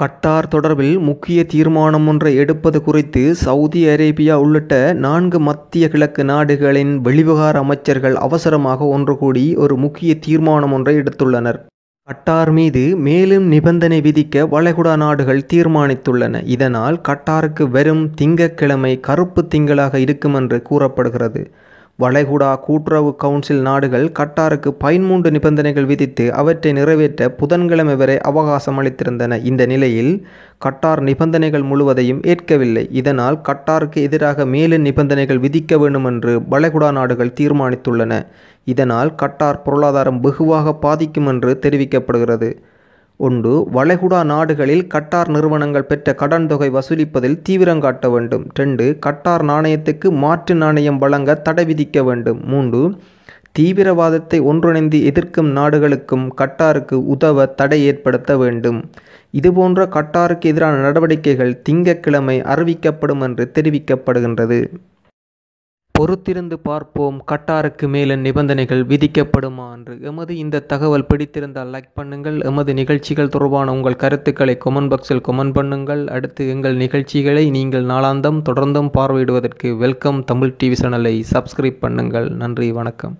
கட்டார் தொடர்பில் முக்கிய தீர்மானம் ஒன்றை எடுப்பது குறித்து சவுதி அரேபியா உள்ளிட்ட நான்கு மத்திய கிழக்கு நாடுகளின் வெளிவிகார அமைச்சர்கள் அவசரமாக ஒன்று கூடி ஒரு முக்கிய தீர்மானம் ஒன்றை எடுத்துள்ளனர். கட்டார் மீது மேலும் நிபந்தனை விதிக்க வளைகுடா நாடுகள் தீர்மானித்துள்ளன. இதனால் கட்டாருக்கு வெறும் திங்கட்கிழமை கருப்பு திங்களாக இருக்கும் என்று கூறப்படுகிறது. வளைகுடா கூட்டுறவு கவுன்சில் நாடுகள் கட்டாருக்கு பதிமூன்று நிபந்தனைகள் விதித்து அவற்றை நிறைவேற்ற புதன்கிழமை வரை அவகாசம் அளித்திருந்தன. இந்த நிலையில் கட்டார் நிபந்தனைகள் முழுவதையும் ஏற்கவில்லை. இதனால் கட்டாருக்கு எதிராக மேலும் நிபந்தனைகள் விதிக்க வேண்டும் என்று வளைகுடா நாடுகள் தீர்மானித்துள்ளன. இதனால் கட்டார் பொருளாதாரம் வெகுவாக பாதிக்கும் என்று தெரிவிக்கப்படுகிறது. ஒன்று வளைகுடா நாடுகளில் கட்டார் நிறுவனங்கள் பெற்ற கடன் தொகை வசூலிப்பதில் தீவிரம் காட்ட வேண்டும். ரெண்டு கட்டார் நாணயத்துக்கு மாற்று நாணயம் வழங்க தடை விதிக்க வேண்டும். மூன்று தீவிரவாதத்தை ஒன்றிணைந்து எதிர்க்கும் நாடுகளுக்கும் கட்டாருக்கு உதவ தடை ஏற்படுத்த வேண்டும். இதுபோன்ற கட்டாருக்கு எதிரான நடவடிக்கைகள் திங்கட்கிழமை அறிவிக்கப்படும் என்று தெரிவிக்கப்படுகின்றது. பொறுத்திருந்து பார்ப்போம். கட்டாருக்கு மேல நிபந்தனைகள் விதிக்கப்படுமா என்று. எமது இந்த தகவல் பிடித்திருந்தால் லைக் பண்ணுங்கள். எமது நிகழ்ச்சிகள் தொடர்பான உங்கள் கருத்துக்களை கொமெண்ட் பாக்ஸில் கொமெண்ட் பண்ணுங்கள். அடுத்து எங்கள் நிகழ்ச்சிகளை நீங்கள் நாளாந்தம் தொடர்ந்தும் பார்வையிடுவதற்கு வெல்கம் தமிழ் டிவி சேனலை சப்ஸ்கிரைப் பண்ணுங்கள். நன்றி வணக்கம்.